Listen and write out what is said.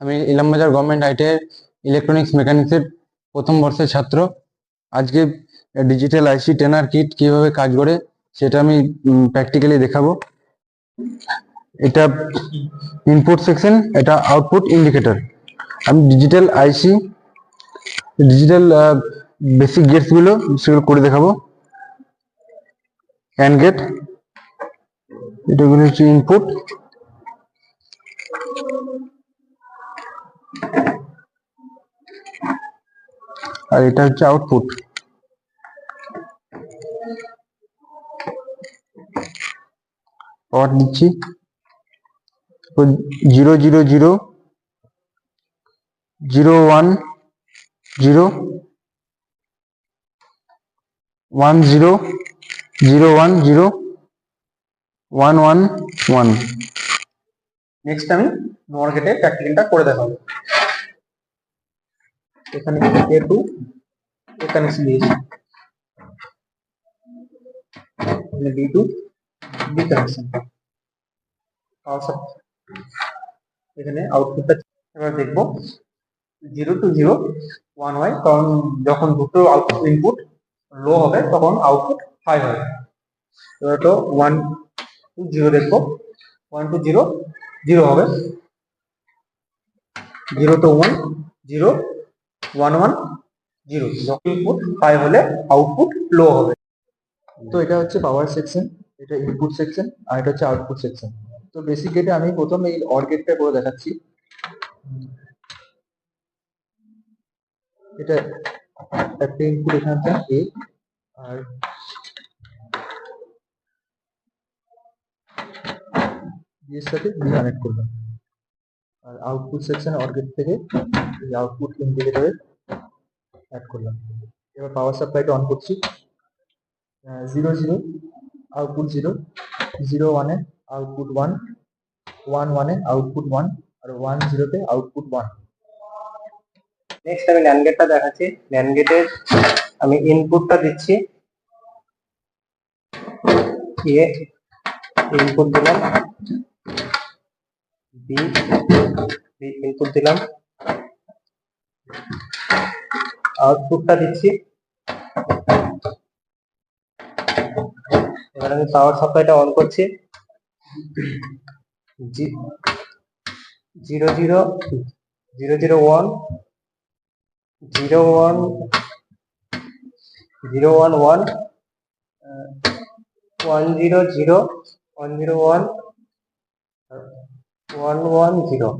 আমি Ilambazar government ITI electronics মেকানিক্সের প্রথম বর্ষের ছাত্র। আজকে ডিজিটাল আইসি টেনার কিট কীভাবে কাজ করে সেটা আমি প্র্যাকটিক্যালি দেখাবো। এটা ইনপুট সেকশন এটা আউটপুট ইন্ডিকেটর আমি ডিজিটাল আইসি ডিজিটাল বেসিক গেটসগুলো সেগুলো করে দেখাবো। অ্যান্ড গেট এটাগুলো হচ্ছে ইনপুট আর এটা হচ্ছে আউটপুট পাওয়ার দিচ্ছি। Zero zero zero zero one zero one zero zero one zero one one one next আমি নোয়ার গেটে প্র্যাকটিক্যালটা করে দেখাবো। এখানে এ টু এখানে দিয়েছি এখানে বি টু বি কানেকশন এখানে আউটপুটটা এবার দেখব। জিরো টু জিরো ওয়ান হয় কারণ যখন দুটো আউটপুট ইনপুট লো হবে, তখন আউটপুট হাই হবে। এবার তো ওয়ান টু জিরো দেখব। ওয়ান টু জিরো জিরো হবে। Zero two one zero one one হলে আউটপুট লো হবে। তো এটা হচ্ছে পাওয়ার সেকশন এটা ইনপুট সেকশন আর এটা হচ্ছে আউটপুট সেকশন তো বেসিক গেটে আমি প্রথম এই অর গেটটা করে দেখাচ্ছি। এটা একটা ইনপুট এখানটা এ আর বি এর সাথে কানেক্ট করলাম আর আউটপুট সেকশন অর গেট থেকে এই আউটপুট ইন্ডিকেটরে অ্যাড করলাম। এবার পাওয়ার সাপ্লাইটা অন করছি। Zero zero output zero zero ওয়ানে আউটপুট ওয়ান ওয়ান ওয়ানে আউটপুট ওয়ান আর ওয়ান জিরোতে আউটপুট ওয়ান নেক্সট আমি ল্যান্ড গেটটা দেখাচ্ছি। ল্যান্ড গেটের আমি ইনপুটটা দিচ্ছি। ইনপুট দিলাম। বি বি ইনপুট দিলাম। আউটপুটটা দিচ্ছি। এবার আমি পাওয়ার সাপ্লাইটা অন করছি। Zero zero zero zero one zero one zero one one one zero zero one zero one one one zero